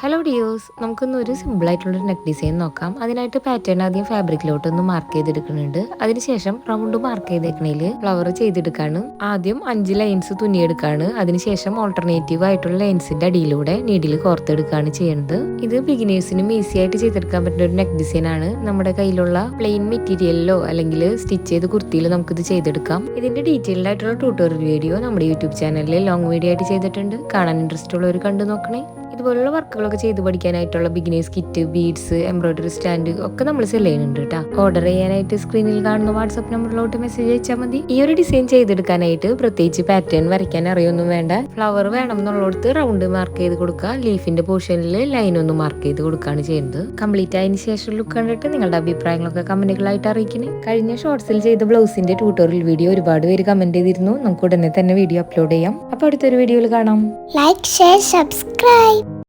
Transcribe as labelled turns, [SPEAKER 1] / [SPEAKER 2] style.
[SPEAKER 1] Hello ഡിയോസ് നമുക്കൊന്ന് ഒരു simple ആയിട്ടുള്ള നെക്ക് ഡിസൈൻ നോക്കാം. അതിനായിട്ട് പാറ്റേൺ ആദ്യം ഫാബ്രിക്കിലോട്ട് ഒന്ന് മാർക്ക് ചെയ്തെടുക്കുന്നുണ്ട്. അതിനുശേഷം റൗണ്ട് മാർക്ക് ചെയ്തേക്കണേൽ ഫ്ലവർ ചെയ്തെടുക്കാണ്. ആദ്യം അഞ്ച് ലൈൻസ് തുന്നിയെടുക്കാണ്. അതിനുശേഷം ഓൾട്ടർനേറ്റീവ് ആയിട്ടുള്ള ലൈൻസിന്റെ അടിയിലൂടെ നീഡിൽ കോർത്തെടുക്കുകയാണ് ചെയ്യുന്നത് ഇത് ബിഗിനേഴ്സിനും ഈസി ആയിട്ട് ചെയ്തെടുക്കാൻ പറ്റുന്ന ഒരു നെക്ക് ഡിസൈൻ ആണ്. നമ്മുടെ കയ്യിലുള്ള പ്ലെയിൻ മെറ്റീരിയലിലോ അല്ലെങ്കിൽ സ്റ്റിച്ച് ചെയ്ത് കുർത്തിയിലോ നമുക്കിത് ചെയ്തെടുക്കാം. ഇതിന്റെ ഡീറ്റെയിൽഡ് ആയിട്ടുള്ള ട്യൂട്ടോറിയൽ വീഡിയോ നമ്മുടെ യൂട്യൂബ് ചാനലിൽ ലോങ് വീഡിയോ ആയിട്ട് ചെയ്തിട്ടുണ്ട്. കാണാൻ ഇൻട്രസ്റ്റ് ഉള്ളവർ കണ്ടു നോക്കണേ. ഇതുപോലുള്ള വർക്കുകളൊക്കെ ചെയ്ത് പഠിക്കാനായിട്ടുള്ള beginners kit beads embroidery stand ഒക്കെ നമ്മൾ സെൽ ചെയ്യുന്നുണ്ട് കേട്ടോ ഓർഡർ ചെയ്യാനായിട്ട് സ്ക്രീനിൽ കാണുന്ന വാട്സ്ആപ്പ് നമ്പറിലോട്ട് മെസ്സേജ് അയച്ചാൽ മതി. ഈ ഒരു ഡിസൈൻ ചെയ്തെടുക്കാനായിട്ട് പ്രത്യേകിച്ച് പാറ്റേൺ വരയ്ക്കാൻ അറിയൊന്നും വേണ്ട. ഫ്ലവർ വേണം എന്നുള്ളടത്ത് റൗണ്ട് മാർക്ക് ചെയ്ത് കൊടുക്കുക. ലീഫിന്റെ പോർഷനിൽ ലൈൻ ഒന്ന് മാർക്ക് ചെയ്ത് കൊടുക്കുകയാണ് ചെയ്യുന്നത്. കംപ്ലീറ്റ് ആയതിനു ശേഷം ലുക്ക് കണ്ടിട്ട് നിങ്ങളുടെ അഭിപ്രായങ്ങളൊക്കെ കമന്റുകളായിട്ട് അറിയിക്കണേ. കഴിഞ്ഞ ഷോർട്സിൽ ചെയ്ത ബ്ലൗസിന്റെ ട്യൂട്ടോറിയൽ വീഡിയോ ഒരുപാട് പേര് കമന്റ് ചെയ്തിരുന്നു. നമുക്ക് ഉടനെ തന്നെ വീഡിയോ അപ്ലോഡ് ചെയ്യാം. അപ്പൊ അടുത്തൊരു വീഡിയോയിൽ കാണാം.
[SPEAKER 2] Like share subscribe.